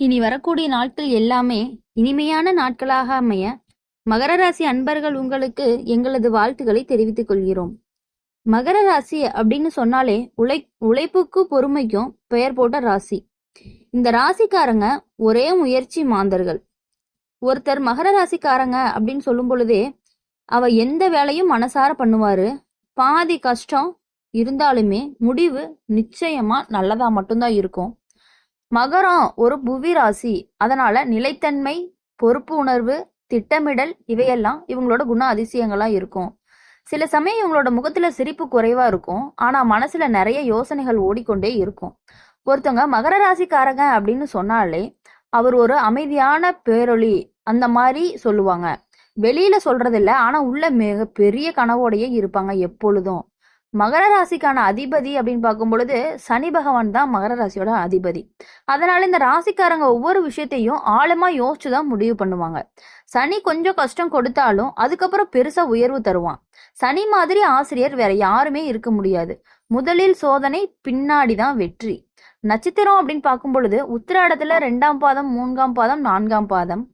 இனி வரக்கூடிய நாட்கள் எல்லாமே இனிமையான நாட்களாக அமைய மகர ராசி அன்பர்கள் உங்களுக்கு எங்களது வாழ்த்துக்களை தெரிவித்துக் கொள்கிறோம். மகர ராசி அப்படின்னு சொன்னாலே உழை உழைப்புக்கு பொறுமைக்கும் பெயர் போட்ட ராசி. இந்த ராசிக்காரங்க ஒரே முயற்சி மாந்தர்கள். ஒருத்தர் மகர ராசிக்காரங்க அப்படின்னு சொல்லும் பொழுதே அவ எந்த வேலையும் மனசார பண்ணுவாரு. பாதி கஷ்டம் இருந்தாலுமே முடிவு நிச்சயமா நல்லதா மட்டும்தான் இருக்கும். மகரம் ஒரு புவி ராசி. அதனால நிலைத்தன்மை பொறுப்பு உணர்வு திட்டமிடல் இவையெல்லாம் இவங்களோட குண அதிசயங்களா இருக்கும். சில சமயம் இவங்களோட முகத்துல சிரிப்பு குறைவா இருக்கும். ஆனா மனசுல நிறைய யோசனைகள் ஓடிக்கொண்டே இருக்கும். ஒருத்தவங்க மகர ராசிக்காரங்க அப்படின்னு சொன்னாலே அவர் ஒரு அமைதியான பேரொளி அந்த மாதிரி சொல்லுவாங்க. வெளியில சொல்றது இல்ல ஆனா உள்ள மிக பெரிய கனவோடையே இருப்பாங்க எப்பொழுதும். மகர ராசிக்கான அதிபதி அப்படின்னு பார்க்கும் பொழுது சனி பகவான் தான் மகர ராசியோட அதிபதி. அதனால இந்த ராசிக்காரங்க ஒவ்வொரு விஷயத்தையும் ஆழமா யோசிச்சு தான் முடிவு பண்ணுவாங்க. சனி கொஞ்சம் கஷ்டம் கொடுத்தாலும் அதுக்கப்புறம் பெருசா உயர்வு தருவான். சனி மாதிரி ஆசிரியர் வேற யாருமே இருக்க முடியாது. முதலில் சோதனை பின்னாடி தான் வெற்றி. நட்சத்திரம் அப்படின்னு பார்க்கும் பொழுது உத்திராடத்துல ரெண்டாம் பாதம் மூன்றாம் பாதம் நான்காம் பாதம்.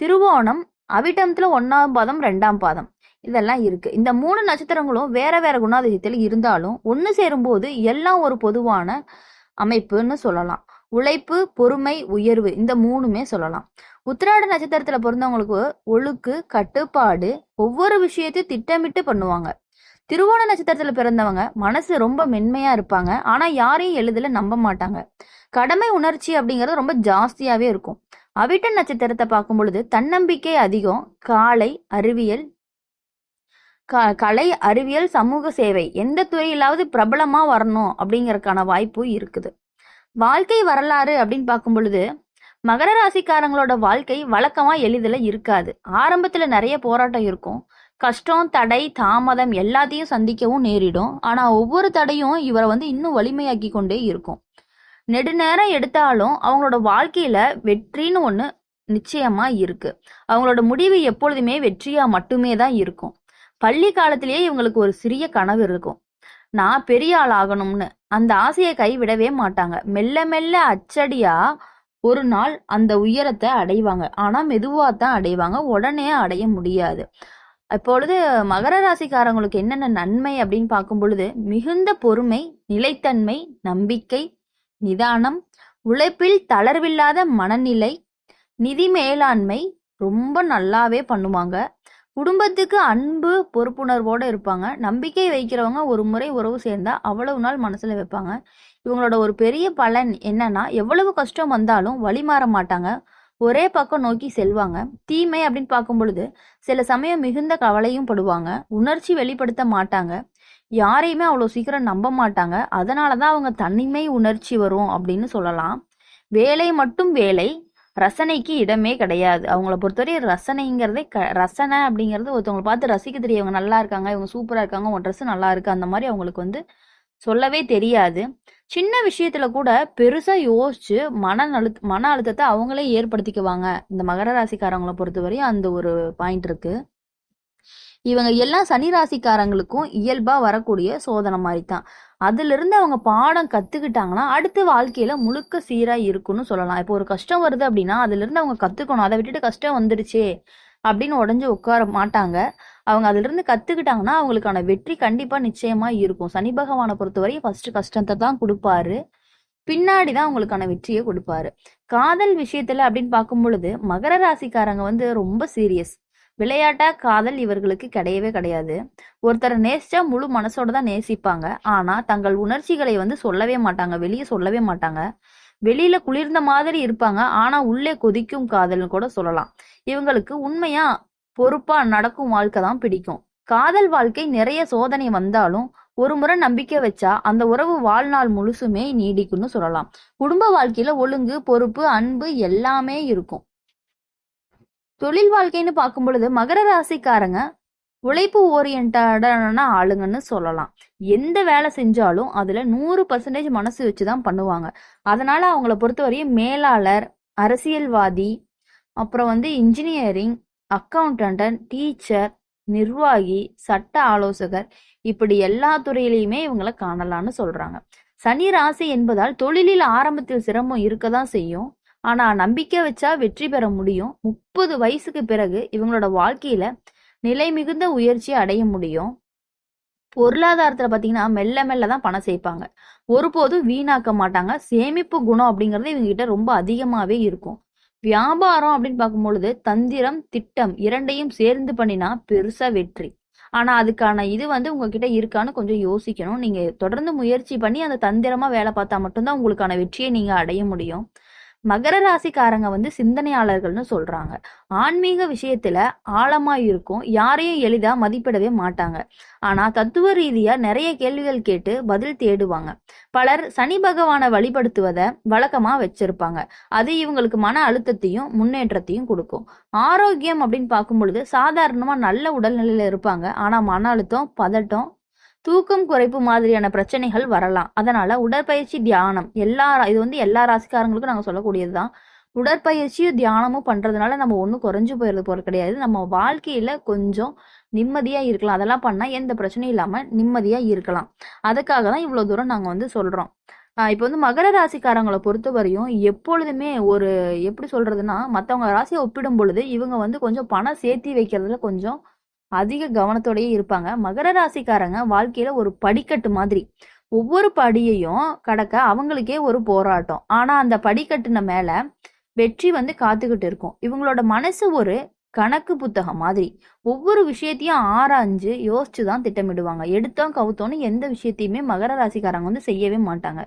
திருவோணம் அவிட்டத்துல ஒன்னாம் பாதம் ரெண்டாம் பாதம். இதெல்லாம் இருக்கு. இந்த மூணு நட்சத்திரங்களும் வேற வேற குணாதிசயத்தில் இருந்தாலும் ஒன்று சேரும்போது எல்லாம் ஒரு பொதுவான அமைப்புன்னு சொல்லலாம். உழைப்பு பொறுமை உயர்வு இந்த மூணுமே சொல்லலாம். உத்திராட நட்சத்திரத்துல பிறந்தவங்களுக்கு ஒழுக்கு கட்டுப்பாடு ஒவ்வொரு விஷயத்தையும் திட்டமிட்டு பண்ணுவாங்க. திருவோண நட்சத்திரத்துல பிறந்தவங்க மனசு ரொம்ப மென்மையா இருப்பாங்க. ஆனா யாரையும் எளிதில் நம்ப மாட்டாங்க. கடமை உணர்ச்சி அப்படிங்கிறது ரொம்ப ஜாஸ்தியாவே இருக்கும். அவிட்ட நட்சத்திரத்தை பார்க்கும் பொழுது தன்னம்பிக்கை அதிகம். காலை அறிவியல் க கலை அறிவியல் சமூக சேவை எந்த துறையிலாவது பிரபலமா வரணும் அப்படிங்கறதுக்கான வாய்ப்பு இருக்குது. வாழ்க்கை வரலாறு அப்படின்னு பார்க்கும் பொழுது மகர ராசிக்காரங்களோட வாழ்க்கை வழக்கமா எளிதில் இருக்காது. ஆரம்பத்துல நிறைய போராட்டம் இருக்கும். கஷ்டம் தடை தாமதம் எல்லாத்தையும் சந்திக்கவும் நேரிடும். ஆனா ஒவ்வொரு தடையும் இவரை வந்து இன்னும் வலிமையாக்கி கொண்டே இருக்கும். நெடுநேரம் எடுத்தாலும் அவங்களோட வாழ்க்கையில வெற்றின்னு ஒன்று நிச்சயமா இருக்கு. அவங்களோட முடிவு எப்பொழுதுமே வெற்றியா மட்டுமே தான் இருக்கும். பள்ளி காலத்திலேயே இவங்களுக்கு ஒரு சிறிய கனவு இருக்கும். நான் பெரிய ஆள் ஆகணும்னு. அந்த ஆசையை கைவிடவே மாட்டாங்க. மெல்ல மெல்ல அச்சடியா ஒரு நாள் அந்த உயரத்தை அடைவாங்க. ஆனா மெதுவா தான் அடைவாங்க. உடனே அடைய முடியாது. அப்பொழுது மகர ராசிக்காரங்களுக்கு என்னென்ன நன்மை அப்படின்னு பார்க்கும் பொழுது மிகுந்த பொறுமை நிலைத்தன்மை நம்பிக்கை நிதானம் உழைப்பில் தளர்வில்லாத மனநிலை நிதி மேலாண்மை ரொம்ப நல்லாவே பண்ணுவாங்க. குடும்பத்துக்கு அன்பு பொறுப்புணர்வோடு இருப்பாங்க. நம்பிக்கை வைக்கிறவங்க ஒரு முறை உறவு சேர்ந்தா அவ்வளவு நாள் மனசில் வைப்பாங்க. இவங்களோட ஒரு பெரிய பலன் என்னன்னா எவ்வளவு கஷ்டம் வந்தாலும் வழி மாற மாட்டாங்க. ஒரே பக்கம் நோக்கி செல்வாங்க. தீமை அப்படின்னு பார்க்கும் பொழுது சில சமயம் மிகுந்த கவலையும் படுவாங்க. உணர்ச்சி வெளிப்படுத்த மாட்டாங்க. யாரையுமே அவ்வளோ சீக்கிரம் நம்ப மாட்டாங்க. அதனால தான் அவங்க தனிமை உணர்ச்சி வரும் அப்படின்னு சொல்லலாம். வேலை மட்டும் வேலை ரசனைக்கு இடமே கிடையாது. அவங்கள பொறுத்தவரையும் ரசனைங்கிறதே க ரசனை அப்படிங்கிறது ஒருத்தவங்களை பார்த்து ரசிக்க தெரியும். இவங்க நல்லா இருக்காங்க இவங்க சூப்பராக இருக்காங்க உன் ட்ரெஸ் நல்லா இருக்கு அந்த மாதிரி அவங்களுக்கு வந்து சொல்லவே தெரியாது. சின்ன விஷயத்துல கூட பெருசா யோசிச்சு மன அழு மன அழுத்தத்தை அவங்களே ஏற்படுத்திக்குவாங்க. இந்த மகர ராசிக்காரங்களை பொறுத்தவரையும் அந்த ஒரு பாயிண்ட் இருக்கு. இவங்க எல்லாம் சனி ராசிக்காரங்களுக்கும் இயல்பா வரக்கூடிய சோதனை மாதிரி தான் அதுலருந்து அவங்க பாடம் கத்துக்கிட்டாங்கன்னா அடுத்து வாழ்க்கையில முழுக்க சீரா இருக்குன்னு சொல்லலாம். இப்போ ஒரு கஷ்டம் வருது அப்படின்னா அதுல இருந்து அவங்க கத்துக்கணும். அதை விட்டுட்டு கஷ்டம் வந்துடுச்சே அப்படின்னு உடஞ்சு உட்கார மாட்டாங்க. அவங்க அதுல இருந்து கத்துக்கிட்டாங்கன்னா அவங்களுக்கான வெற்றி கண்டிப்பா நிச்சயமா இருக்கும். சனி பகவானை பொறுத்தவரையும் ஃபர்ஸ்ட் கஷ்டத்தை தான் கொடுப்பாரு. பின்னாடி தான் அவங்களுக்கான வெற்றியை கொடுப்பாரு. காதல் விஷயத்துல அப்படின்னு பார்க்கும் பொழுது மகர ராசிக்காரங்க வந்து ரொம்ப சீரியஸ் விளையாட்டா காதல் இவர்களுக்கு கிடையவே கிடையாது. ஒருத்தரை நேசிச்சா முழு மனசோட தான் நேசிப்பாங்க. ஆனா தங்கள் உணர்ச்சிகளை வந்து சொல்லவே மாட்டாங்க. வெளியே சொல்லவே மாட்டாங்க. வெளியில குளிர்ந்த மாதிரி இருப்பாங்க. ஆனா உள்ளே கொதிக்கும் காதல்னு கூட சொல்லலாம். இவங்களுக்கு உண்மையா பொறுப்பா நடக்கும் வாழ்க்கை தான் பிடிக்கும். காதல் வாழ்க்கை நிறைய சோதனை வந்தாலும் ஒரு முறை நம்பிக்கை வச்சா அந்த உறவு வாழ்நாள் முழுசுமே நீடிக்கும்னு சொல்லலாம். குடும்ப வாழ்க்கையில ஒழுங்கு பொறுப்பு அன்பு எல்லாமே இருக்கும். தொழில் வாழ்க்கைன்னு பார்க்கும் பொழுது மகர ராசிக்காரங்க உழைப்பு ஓரியன்டான ஆளுங்கன்னு சொல்லலாம். எந்த வேலை செஞ்சாலும் அதுல நூறு பர்சன்டேஜ் மனசு வச்சுதான் பண்ணுவாங்க. அதனால அவங்கள பொறுத்தவரையும் மேலாளர் அரசியல்வாதி அப்புறம் வந்து இன்ஜினியரிங் அக்கௌண்டன்ட் டீச்சர் நிர்வாகி சட்ட ஆலோசகர் இப்படி எல்லா துறையிலையுமே இவங்களை காணலாம்னு சொல்றாங்க. சனி ராசி என்பதால் தொழிலில் ஆரம்பத்தில் சிரமம் இருக்கதான் செய்யும். ஆனா நம்பிக்கை வச்சா வெற்றி பெற முடியும். முப்பது வயசுக்கு பிறகு இவங்களோட வாழ்க்கையில நிலை மிகுந்த உயர்ச்சி அடைய முடியும். பொருளாதாரத்துல பாத்தீங்கன்னா மெல்ல மெல்ல தான் பணம் சேர்ப்பாங்க ஒருபோதும் வீணாக்க மாட்டாங்க. சேமிப்பு குணம் அப்படிங்கறது இவங்க கிட்ட ரொம்ப அதிகமாவே இருக்கும். வியாபாரம் அப்படின்னு பார்க்கும் பொழுது தந்திரம் திட்டம் இரண்டையும் சேர்ந்து பண்ணினா பெருசா வெற்றி. ஆனா அதுக்கான இது வந்து உங்ககிட்ட இருக்கான்னு கொஞ்சம் யோசிக்கணும். நீங்க தொடர்ந்து முயற்சி பண்ணி அந்த தந்திரமா வேலை பார்த்தா மட்டும்தான் உங்களுக்கான வெற்றியை நீங்க அடைய முடியும். மகர ராசிக்காரங்க வந்து சிந்தனையாளர்கள்னு சொல்றாங்க. ஆன்மீக விஷயத்துல ஆழமா இருக்கும். யாரையும் எளிதா மதிப்பிடவே மாட்டாங்க. ஆனா தத்துவ ரீதியா நிறைய கேள்விகள் கேட்டு பதில் தேடுவாங்க. பலர் சனி பகவானை வழிபடுத்துவத வழக்கமா வச்சிருப்பாங்க. அது இவங்களுக்கு மன அழுத்தத்தையும் முன்னேற்றத்தையும் கொடுக்கும். ஆரோக்கியம் அப்படின்னு பார்க்கும் பொழுது சாதாரணமா நல்ல உடல்நிலையில இருப்பாங்க. ஆனா மன அழுத்தம் பதட்டம் தூக்கம் குறைப்பு மாதிரியான பிரச்சனைகள் வரலாம். அதனால உடற்பயிற்சி தியானம் எல்லா இது வந்து எல்லா ராசிக்காரங்களுக்கும் நாங்கள் சொல்லக்கூடியது தான் உடற்பயிற்சியும் தியானமும் பண்றதுனால நம்ம ஒன்றும் குறைஞ்சு போயிடுறது போறது கிடையாது. நம்ம வாழ்க்கையில கொஞ்சம் நிம்மதியா இருக்கலாம். அதெல்லாம் பண்ணா எந்த பிரச்சனையும் இல்லாம நிம்மதியா இருக்கலாம். அதுக்காக தான் இவ்வளவு தூரம் நாங்க வந்து சொல்றோம். இப்போ வந்து மகர ராசிக்காரங்களை பொறுத்த வரையும் எப்பொழுதுமே ஒரு எப்படி சொல்றதுன்னா மற்றவங்க ராசியை ஒப்பிடும் பொழுது இவங்க வந்து கொஞ்சம் பணம் சேர்த்தி வைக்கிறதுல கொஞ்சம் அதிக கவனத்தோடயே இருப்பாங்க. மகர ராசிக்காரங்க வாழ்க்கையில ஒரு படிக்கட்டு மாதிரி. ஒவ்வொரு படியையும் கடக்க அவங்களுக்கே ஒரு போராட்டம். ஆனா அந்த படிக்கட்டுன மேல வெற்றி வந்து காத்துக்கிட்டு இருக்கும். இவங்களோட மனசு ஒரு கணக்கு புத்தகம் மாதிரி. ஒவ்வொரு விஷயத்தையும் ஆராய்ஞ்சு யோசிச்சு தான் திட்டமிடுவாங்க. எடுத்தோம் கவுத்தோன்னு எந்த விஷயத்தையுமே மகர ராசிக்காரங்க வந்து செய்யவே மாட்டாங்க.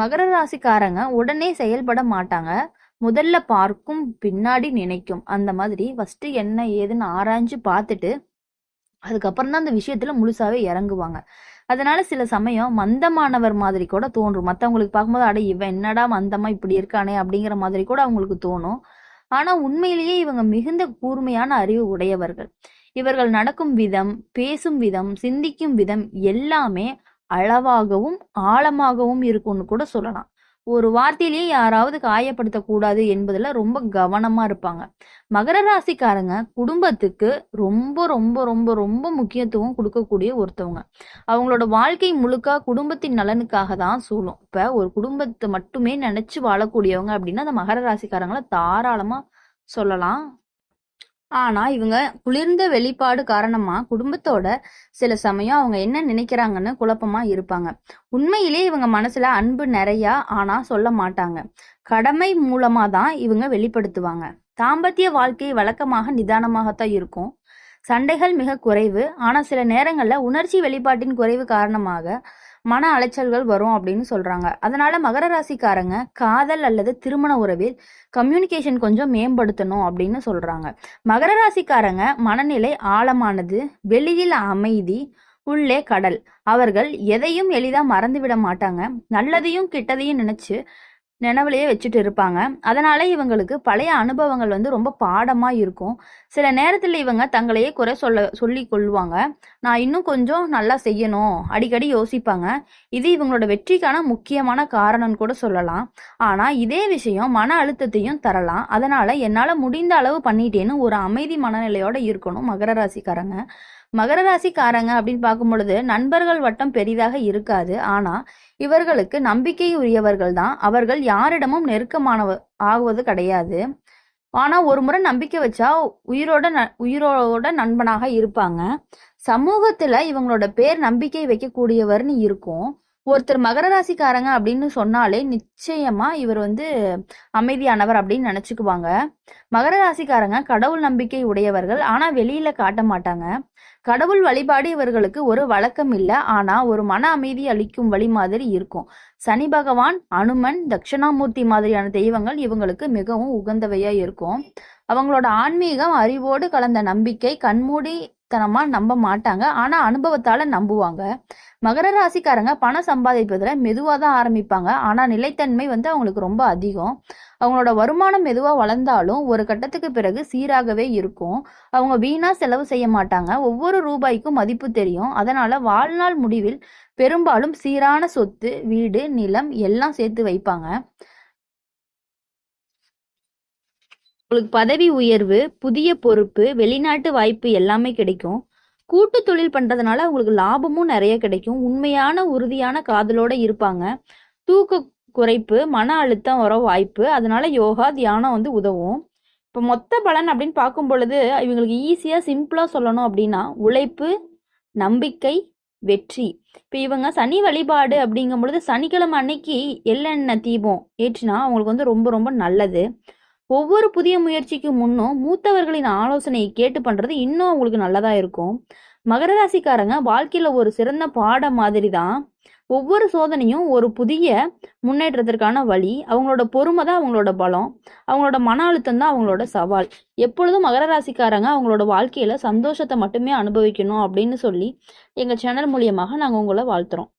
மகர ராசிக்காரங்க உடனே செயல்பட மாட்டாங்க. முதல்ல பார்க்கும் பின்னாடி நினைக்கும். அந்த மாதிரி ஃபர்ஸ்ட் என்ன ஏதுன்னு ஆராய்ஞ்சு பார்த்துட்டு அதுக்கப்புறம் தான் அந்த விஷயத்துல முழுசாவே இறங்குவாங்க. அதனால சில சமயம் மந்தமானவர் மாதிரி கூட தோன்றும். மற்றவங்களுக்கு பார்க்கும்போது அட இவன் என்னடா மந்தமா இப்படி இருக்கானே அப்படிங்கிற மாதிரி கூட அவங்களுக்கு தோணும். ஆனா உண்மையிலேயே இவங்க மிகுந்த கூர்மையான அறிவு உடையவர்கள். இவர்கள் நடக்கும் விதம் பேசும் விதம் சிந்திக்கும் விதம் எல்லாமே அளவாகவும் ஆழமாகவும் இருக்கும்னு கூட சொல்லலாம். ஒரு வார்த்தையிலேயே யாராவது காயப்படுத்தக்கூடாது என்பதில் ரொம்ப கவனமாக இருப்பாங்க. மகர ராசிக்காரங்க குடும்பத்துக்கு ரொம்ப ரொம்ப ரொம்ப ரொம்ப முக்கியத்துவம் கொடுக்கக்கூடிய ஒருத்தவங்க. அவங்களோட வாழ்க்கை முழுக்க குடும்பத்தின் நலனுக்காக தான் சூழும். இப்போ ஒரு குடும்பத்தை மட்டுமே நினச்சி வாழக்கூடியவங்க அப்படின்னா அந்த மகர ராசிக்காரங்களை தாராளமாக சொல்லலாம். ஆனா இவங்க குளிர்ந்த வெளிப்பாடு காரணமா குடும்பத்தோட சில சமயம் அவங்க என்ன நினைக்கிறாங்கன்னு குழப்பமா இருப்பாங்க. உண்மையிலே இவங்க மனசுல அன்பு நிறையா ஆனா சொல்ல மாட்டாங்க. கடமை மூலமா தான் இவங்க வெளிப்படுத்துவாங்க. தாம்பத்திய வாழ்க்கை வழக்கமாக நிதானமாகத்தான் இருக்கும். சண்டைகள் மிக குறைவு. ஆனா சில நேரங்கள்ல உணர்ச்சி வெளிப்பாட்டின் குறைவு காரணமாக மன அலைச்சல்கள் வரும் அப்படின்னு சொல்றாங்க. அதனால மகர ராசிக்காரங்க காதல் அல்லது திருமண உறவில் கம்யூனிகேஷன் கொஞ்சம் மேம்படுத்தணும் அப்படின்னு சொல்றாங்க. மகர ராசிக்காரங்க மனநிலை ஆழமானது வெளியில் அமைதி உள்ளே கடல். அவர்கள் எதையும் எளிதா மறந்துவிட மாட்டாங்க. நல்லதையும் கெட்டதையும் நினைச்சு நினவுலையே வச்சுட்டு இருப்பாங்க. அதனால இவங்களுக்கு பழைய அனுபவங்கள் வந்து ரொம்ப பாடமாக இருக்கும். சில நேரத்தில் இவங்க தங்களையே குறை சொல்ல சொல்லி கொள்வாங்க. நான் இன்னும் கொஞ்சம் நல்லா செய்யணும் அடிக்கடி யோசிப்பாங்க. இது இவங்களோட வெற்றிக்கான முக்கியமான காரணம்னு கூட சொல்லலாம். ஆனால் இதே விஷயம் மன அழுத்தத்தையும் தரலாம். அதனால என்னால் முடிந்த அளவு பண்ணிட்டேன்னு ஒரு அமைதி மனநிலையோடு இருக்கணும் மகர ராசிக்காரங்க. மகர ராசிக்காரங்க அப்படின்னு பார்க்கும் பொழுது நண்பர்கள் வட்டம் பெரிதாக இருக்காது. ஆனால் இவர்களுக்கு நம்பிக்கை உரியவர்கள் தான். அவர்கள் யாரிடமும் நெருக்கமானவ ஆகுவது கிடையாது. ஆனா ஒரு முறை நம்பிக்கை வச்சா உயிரோட ந- உயிரோட நண்பனாக இருப்பாங்க. சமூகத்துல இவங்களோட பேர் நம்பிக்கை வைக்கக்கூடியவர்னு இருக்கும். ஒருத்தர் மகர ராசிக்காரங்க அப்படின்னு சொன்னாலே நிச்சயமா இவர் வந்து அமைதியானவர் அப்படின்னு நினைச்சுக்குவாங்க. மகர ராசிக்காரங்க கடவுள் நம்பிக்கை உடையவர்கள் ஆனா வெளியில காட்ட மாட்டாங்க. கடவுள் வழிபாடு இவர்களுக்கு ஒரு வழக்கம் இல்லை ஆனா ஒரு மன அமைதி அளிக்கும் வழி மாதிரி இருக்கும். சனி பகவான் அனுமன் தட்சிணாமூர்த்தி மாதிரியான தெய்வங்கள் இவங்களுக்கு மிகவும் உகந்தவையா இருக்கும். அவங்களோட ஆன்மீகம் அறிவோடு கலந்த நம்பிக்கை கண்மூடி கண்மூடித்தனமா நம்ப மாட்டாங்க. ஆனா அனுபவத்தால நம்புவாங்க. மகர ராசிக்காரங்க பணம் சம்பாதிப்பதில் மெதுவாக தான் ஆரம்பிப்பாங்க. ஆனால் நிலைத்தன்மை வந்து அவங்களுக்கு ரொம்ப அதிகம். அவங்களோட வருமானம் மெதுவாக வளர்ந்தாலும் ஒரு கட்டத்துக்கு பிறகு சீராகவே இருக்கும். அவங்க வீணாக செலவு செய்ய மாட்டாங்க. ஒவ்வொரு ரூபாய்க்கும் மதிப்பு தெரியும். அதனால வாழ்நாள் முடிவில் பெரும்பாலும் சீரான சொத்து வீடு நிலம் எல்லாம் சேர்த்து வைப்பாங்க. உங்களுக்கு பதவி உயர்வு புதிய பொறுப்பு வெளிநாட்டு வாய்ப்பு எல்லாமே கிடைக்கும். கூட்டு தொழில் பண்றதுனால அவங்களுக்கு லாபமும் நிறைய கிடைக்கும். உண்மையான உறுதியான காதலோட இருப்பாங்க. தூக்க குறைப்பு மன அழுத்தம் வர வாய்ப்பு அதனால யோகா தியானம் வந்து உதவும். இப்போ மொத்த பலன் அப்படின்னு பார்க்கும் பொழுது இவங்களுக்கு ஈஸியாக சிம்பிளாக சொல்லணும் அப்படின்னா உழைப்பு நம்பிக்கை வெற்றி. இப்போ இவங்க சனி வழிபாடு அப்படிங்கும் பொழுது சனிக்கிழமை அன்னைக்கு எள்ளெண்ணெய் தீபம் ஏற்றினா அவங்களுக்கு வந்து ரொம்ப ரொம்ப நல்லது. ஒவ்வொரு புதிய முயற்சிக்கு முன்னும் மூத்தவர்களின் ஆலோசனையை கேட்டு பண்ணுறது இன்னும் அவங்களுக்கு நல்லதாக இருக்கும். மகர ராசிக்காரங்க வாழ்க்கையில் ஒரு சிறந்த பாடம் மாதிரி தான் ஒவ்வொரு சோதனையும் ஒரு புதிய முன்னேற்றத்திற்கான வழி அவங்களோட பொறுமை தான் அவங்களோட பலம் அவங்களோட மன அழுத்தம் தான் அவங்களோட சவால். எப்பொழுதும் மகர ராசிக்காரங்க அவங்களோட வாழ்க்கையில் சந்தோஷத்தை மட்டுமே அனுபவிக்கணும் அப்படின்னு சொல்லி எங்கள் சேனல் மூலியமாக நாங்கள் உங்களை வாழ்த்துறோம்.